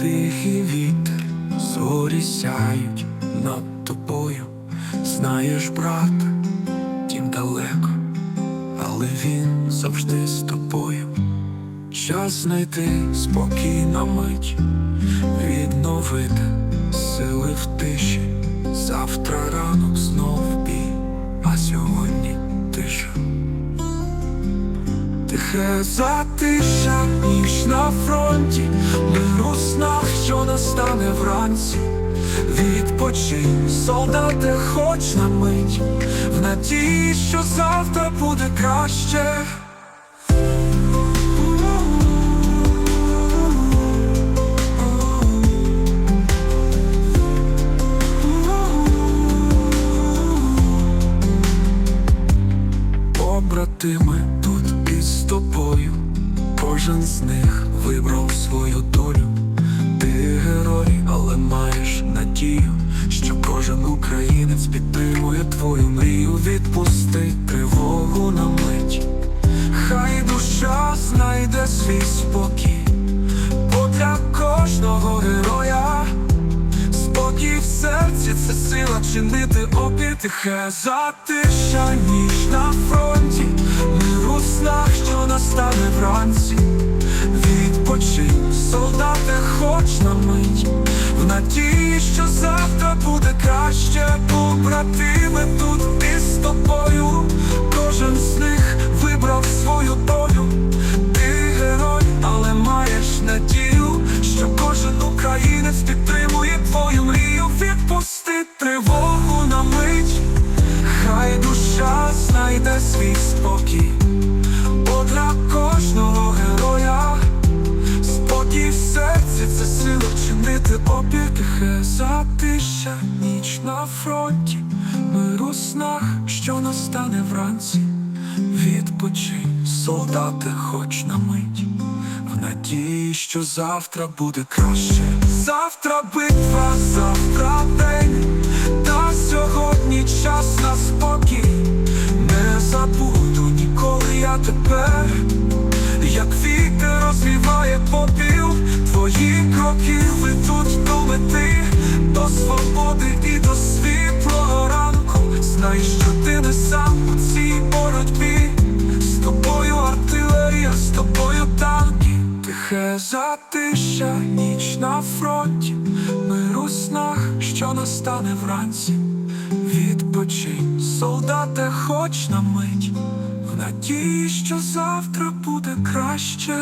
тихий вітер, зорі сяють над тобою. Знаєш, брат, тім далеко, але він завжди з тобою. Час знайти спокій на мить, відновити сили в тиші. Завтра ранок Тихе затиша, ніч на фронті, Миру снах, що настане вранці. Відпочинь, солдати, хоч на мить, в надії, що завтра буде краще. Кожен з них вибрав свою долю. Ти герой, але маєш надію, що кожен українець підтримує твою мрію. Відпусти тривогу на мить, хай душа знайде свій спокій, бо для кожного героя Спокій в серці це сила чинити опір Тихе затиша, ніч на фронті, мир у снах, що настане вранці. Надії, що завтра буде краще, побратими тут із тобою, кожен з них вибрав свою долю. Ти герой, але маєш надію, що кожен українець підтримує твою мрію. Відпусти тривогу на мить, хай душа знайде свій спокій, бо для кожного чинити опір тихе затища, ніч на фронті, мир у снах, що настане вранці. Відпочинь, солдати, хоч на мить, в надії, що завтра буде краще. Завтра битва, завтра день, та сьогодні час на спокій. Не забуду ніколи я тепер, як вітер розвіває попіл, твої кроки ведуть до мети, до свободи і до світлого ранку. Знай, що ти не сам у цій боротьбі. З тобою артилерія, з тобою танки, тихе затища, ніч на фронті, мир у снах, що настане вранці. Відпочинь, солдате, хоч на мить, в надії, що завтра буде краще.